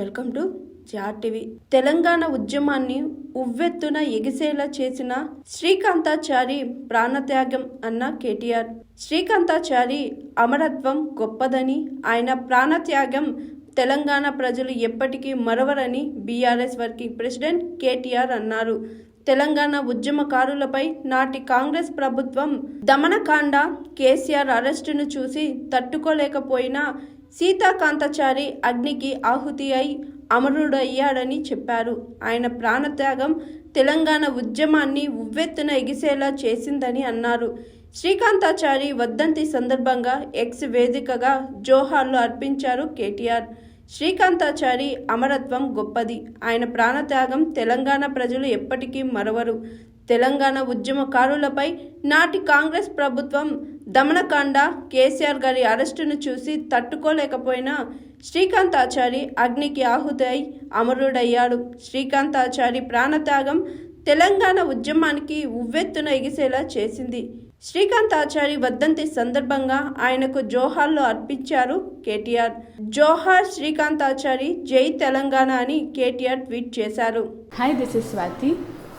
Welcome to GR TV. Telangana ఉద్యమాన్ని ఉవ్వెత్తున ఎగిసేలా చేసిన శ్రీకాంతాచారి ప్రాణత్యాగం అన్న కేటీఆర్. శ్రీకాంతాచారి అమరత్వం గొప్పదని ఆయన ప్రాణత్యాగం తెలంగాణ ప్రజలు ఎప్పటికీ మరవరని బీఆర్ఎస్ వర్కింగ్ ప్రెసిడెంట్ కేటీఆర్ అన్నారు. తెలంగాణ ఉద్యమకారులపై నాటి కాంగ్రెస్ ప్రభుత్వం దమనకాండ కేసీఆర్ అరెస్టును చూసి తట్టుకోలేకపోయినా సీతాకాంతచారి అగ్నికి ఆహుతి అయి అమరుడయ్యాడని చెప్పారు. ఆయన ప్రాణత్యాగం తెలంగాణ ఉద్యమాన్ని ఉవ్వెత్తున ఎగిసేలా చేసిందని అన్నారు. శ్రీకాంతాచారి వర్ధంతి సందర్భంగా ఎక్స్ వేదికగా జోహార్లు అర్పించారు కేటీఆర్. శ్రీకాంతాచారి అమరత్వం గొప్పది. ఆయన ప్రాణత్యాగం తెలంగాణ ప్రజలు ఎప్పటికీ మరవరు. తెలంగాణ ఉద్యమకారులపై నాటి కాంగ్రెస్ ప్రభుత్వం దమనకాండ కేసీఆర్ గారి అరెస్టును చూసి తట్టుకోలేకపోయినా శ్రీకాంతాచారి అగ్నికి ఆహుతై అమరుడయ్యాడు. శ్రీకాంత్ ఆచారి ప్రాణత్యాగం తెలంగాణ ఉద్యమానికి ఉవ్వెత్తున ఎగిసేలా చేసింది. శ్రీకాంత్ ఆచారి వర్ధంతి సందర్భంగా ఆయనకు జోహార్లు అర్పించారు కేటీఆర్. జోహార్ శ్రీకాంత్ ఆచారి జై తెలంగాణ అని కేటీఆర్ ట్వీట్ చేశారు. Hi this is Swathi